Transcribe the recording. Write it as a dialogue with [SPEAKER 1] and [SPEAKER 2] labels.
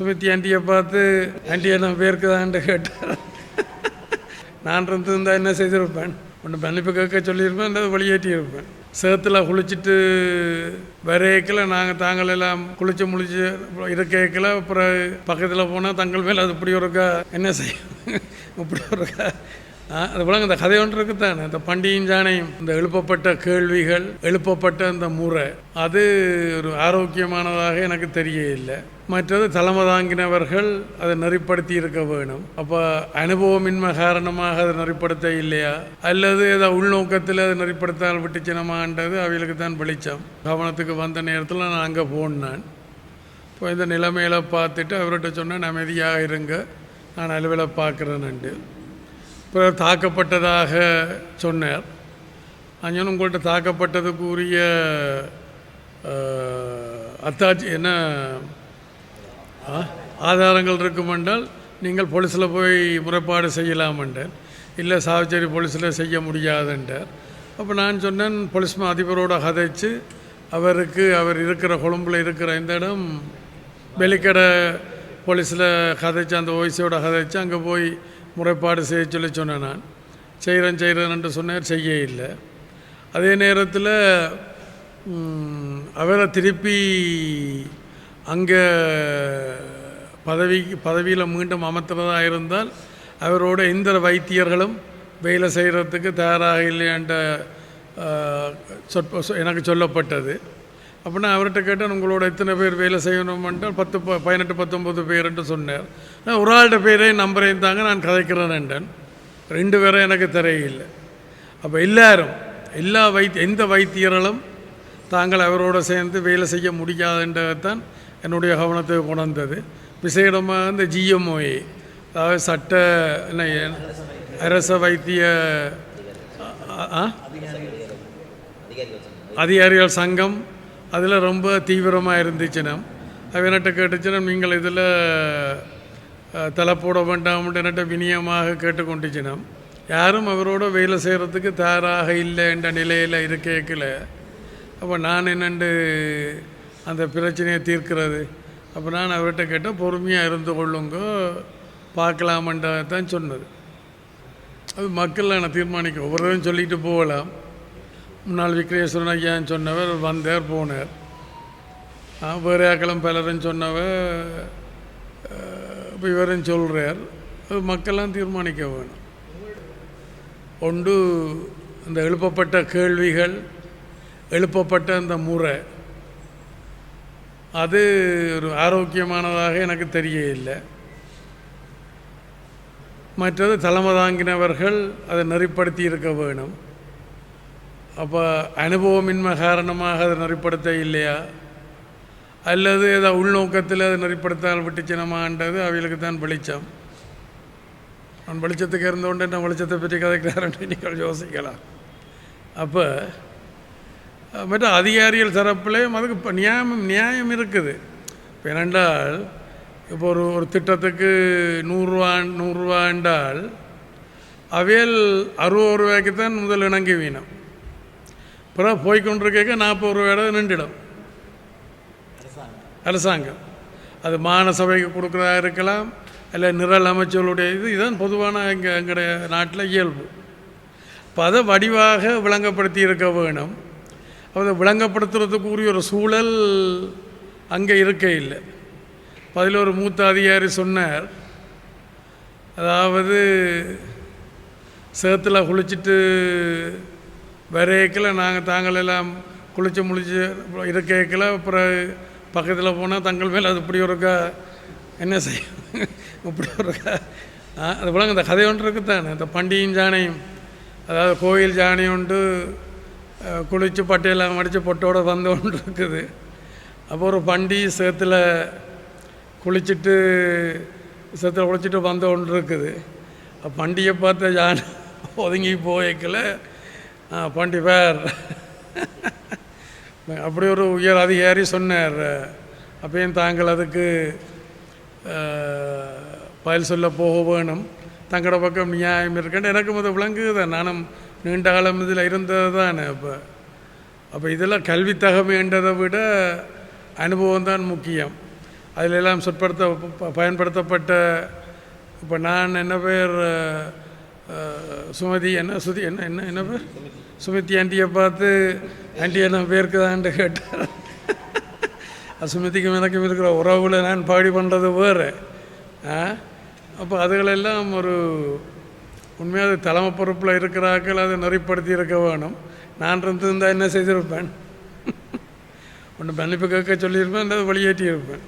[SPEAKER 1] சுமித்தி ஆண்டியை பார்த்து ஆண்டியை என்ன பேருக்கு கேட்டார். நான் இருந்தால் என்ன செய்திருப்பேன்? ஒன்று மன்னிப்பு கேட்க சொல்லியிருப்பேன் அல்லது வெளியேற்றி சேத்துல குளிச்சுட்டு வரையக்கில் நாங்கள் தாங்கள் எல்லாம் குளிச்சு முழிச்சு இருக்கைக்கில் அப்புறம் பக்கத்தில் போனால் தங்கள் மேலே அது இப்படி ஒருக்கா என்ன செய்யும்? இப்படி ஒருக்கா. அது போல இந்த கதை ஒன்று இருக்குதானே? இந்த பண்டிகையும் ஜானையும் இந்த எழுப்பப்பட்ட கேள்விகள் எழுப்பப்பட்ட அந்த முறை அது ஒரு ஆரோக்கியமானதாக எனக்கு தெரியவில்லை. மற்றது தலைமை தாங்கினவர்கள் அதை நெறிப்படுத்தி இருக்க வேணும். அப்போ அனுபவமின்மை காரணமாக அதை நெறிப்படுத்த இல்லையா? அல்லது ஏதோ உள்நோக்கத்தில் அதை நெறிப்படுத்தால் விட்டுச்சினமான்றது அவைகளுக்கு தான் வெளிச்சம். கவனத்துக்கு வந்த நேரத்தில் நான் அங்கே போனேன் இப்போ இந்த நிலைமையில பார்த்துட்டு அவர்கிட்ட சொன்னேன் அமைதியாக இருங்க. நான் அலுவலை பார்க்குறேன்ட்டு பிறர் தாக்கப்பட்டதாக சொன்னார் அஞ்சனும் உங்கள்கிட்ட தாக்கப்பட்டதுக்கு உரிய அத்தாச்சி என்ன ஆ? ஆதாரங்கள் இருக்குமென்றால் நீங்கள் போலீஸில் போய் முறைப்பாடு செய்யலாமென்றார் இல்லை சாவச்சேரி போலீஸில் செய்ய முடியாதுன்றார் அப்போ நான் சொன்னேன் போலீஸ் மா அதிபரோட கதைச்சு அவருக்கு அவர் இருக்கிற கொழும்பில் இருக்கிற இந்த இடம் வெளிக்கடை போலீஸில் கதைச்சு அந்த ஓய்ஸோட கதைச்சு அங்கே போய் முறைப்பாடு செய்ய சொல்லி சொன்னேன் நான். செய்கிறேன் செய்கிறேன் என்று சொன்னார் செய்ய இல்லை. அதே நேரத்தில் அவரை திருப்பி அங்கே பதவி பதவியில் மீண்டும் அமர்த்துறதாக இருந்தால் அவரோட இந்த வைத்தியர்களும் வேலை செய்கிறதுக்கு தயாராக இல்லையான்ற என்ற சொற்ப சொ- எனக்கு சொல்லப்பட்டது. அப்படின்னா அவர்கிட்ட கேட்டால் உங்களோட எத்தனை பேர் வேலை செய்யணும் என்றால் பத்து ப- பதினெட்டு பத்தொம்பது பேருன்ட்டு சொன்னார். நான் ஒரு ஆள்கிட்ட பேரையும் நம்பரையும் தாங்க நான் கதைக்கிறேன் என்றேன். ரெண்டு பேரும் எனக்கு தெரியல அப்போ எல்லாரும் எல்லா வைத்திய எந்த வைத்தியர்களும் தாங்கள் அவரோட சேர்ந்து வேலை செய்ய முடியாதுன்றதான் என்னுடைய கவனத்தை உணர்ந்தது விசேடமாக இந்த ஜிஎம்ஓஏ அதாவது சட்ட என்ன அரச வைத்திய ஆ அதிகாரிகள் சங்கம் அதில் ரொம்ப தீவிரமாக இருந்துச்சுன்னா அவன்கிட்ட கேட்டுச்சுன்னா நீங்கள் இதில் தலை போட வேண்டாம்னு என்னட்ட வினியமாக கேட்டுக்கொண்டுச்சுன்னா யாரும் அவரோட வேலை செய்கிறதுக்கு தயாராக இல்லை என்ற நிலையில் இருக்கேக்கல அப்போ நான் என்னண்டு அந்த பிரச்சனையை தீர்க்கிறது? அப்போ நான் அவர்கிட்ட கேட்டேன் பொறுமையாக இருந்து கொள்ளுங்க பார்க்கலாமன்றதான் சொன்னது. அது மக்கள் நான் தீர்மானிக்க ஒவ்வொருவரும் சொல்லிட்டு போகலாம். முன்னாள் விக்ரேஸ்வரன் ஐயான்னு சொன்னவர் வந்தார் போனார். வேறு ஆக்களும் பலரும் சொன்னவர் இப்போ இவரும் சொல்கிறார் அது மக்கள்லாம் தீர்மானிக்க வேணும். ஒன்று இந்த எழுப்பப்பட்ட கேள்விகள் எழுப்பப்பட்ட அந்த முறை அது ஒரு ஆரோக்கியமானதாக எனக்கு தெரியவில்லை. மற்றது தலைமை தாங்கினவர்கள் அதை நெறிப்படுத்தி இருக்க வேணும். அப்போ அனுபவமின்மை காரணமாக அதை நெறிப்படுத்த இல்லையா? அல்லது ஏதோ உள்நோக்கத்தில் அதை நெறிப்படுத்தால் விட்டுச்சினமான்றது அவைகளுக்கு தான் வெளிச்சம். நான் வெளிச்சத்துக்கு இருந்தோண்டு நான் வெளிச்சத்தை பற்றி கதைக்கிறாருன்னு நீங்கள் யோசிக்கலாம். அப்போ மற்ற அதிகாரிகள் தரப்புலேயும் அதுக்கு இப்போ நியாயம் நியாயம் இருக்குது. இப்போ என்னென்றால் இப்போ ஒரு ஒரு திட்டத்துக்கு நூறுரூவா நூறுரூவா என்றால் அவையல் அறுபது ரூபாய்க்கு தான் முதல் இணங்கி வீணம். பிறகு போய்கொண்டிருக்க நாற்பது ரூபாயோட நின்றுடும். அரசாங்கம். அது மாநில சபைக்கு கொடுக்குறதா இருக்கலாம் இல்லை நிரல் அமைச்சர்களுடைய இது இதுதான் பொதுவான எங்கள் எங்களுடைய நாட்டில் இயல்பு. இப்போ அதை வடிவாக விளங்கப்படுத்தி இருக்க வேணும். அதை விளங்கப்படுத்துறதுக்கு உரிய ஒரு சூழல் அங்கே இருக்க இல்லை. அதில் ஒரு மூத்த அதிகாரி சொன்னார் அதாவது சேத்துல குளிச்சுட்டு வரையக்கில் நாங்கள் தாங்கள் எல்லாம் குளிச்சு முழிச்சு இருக்கைக்கில் அப்புறம் பக்கத்தில் போனால் தங்கள் மேலே அது இப்படி ஒருக்கா என்ன செய்யும் இப்படி ஒருக்கா அது போல இந்த கதை ஒன்று இருக்குத்தானே. இந்த பண்டிகையும் ஜானையும் அதாவது கோயில் ஜானை உண்டு குளித்து பட்டையெல்லாம் மடித்து பொட்டோடு வந்த ஒன்று இருக்குது. அப்போ ஒரு பண்டி சேத்துல குளிச்சுட்டு சேத்துல குளிச்சுட்டு வந்த ஒன்று இருக்குது. பண்டியை பண்டிகை பார்த்த ஜான ஒதுங்கி போய்க்கல பாண்டி பேர் அப்படி ஒரு உயர் அதிகாரி சொன்னார். அப்பயும் தாங்கள் அதுக்கு பயில் பதில் சொல்ல போக வேணும். தங்களோட பக்கம் நியாயம் இருக்கேன் எனக்கும் அது விளங்குதான் நானும் நீண்ட காலம் இதில் இருந்தது தானே அப்போ. அப்போ இதெல்லாம் கல்வி தகமைன்றதை விட அனுபவம் தான் முக்கியம். அதிலெல்லாம் சொற்படுத்த ப- பயன்படுத்தப்பட்ட இப்போ நான் என்ன பேர் சுமதி என்ன சுதி என்ன என்ன என்ன பேர்? சுமித்தி ஆண்டியை பார்த்து ஆண்டி என்ன பேருக்குதான்ட்டு கேட்டார். சுமித்திக்கும் எனக்கும் இருக்கிற உறவுகளை நான் பாடி பண்ணுறது வேறு. ஆ? அப்போ அதுகளெல்லாம் ஒரு உண்மையாக தலைமை பொறுப்பில் இருக்கிறாக்கள் அதை நெறிப்படுத்தி இருக்க வேணும். நான் இருந்திருந்தால் என்ன செய்திருப்பேன்? ஒன்று மன்னிப்பு கேட்க சொல்லியிருப்பேன் அல்லது வெளியேற்றி இருப்பேன்.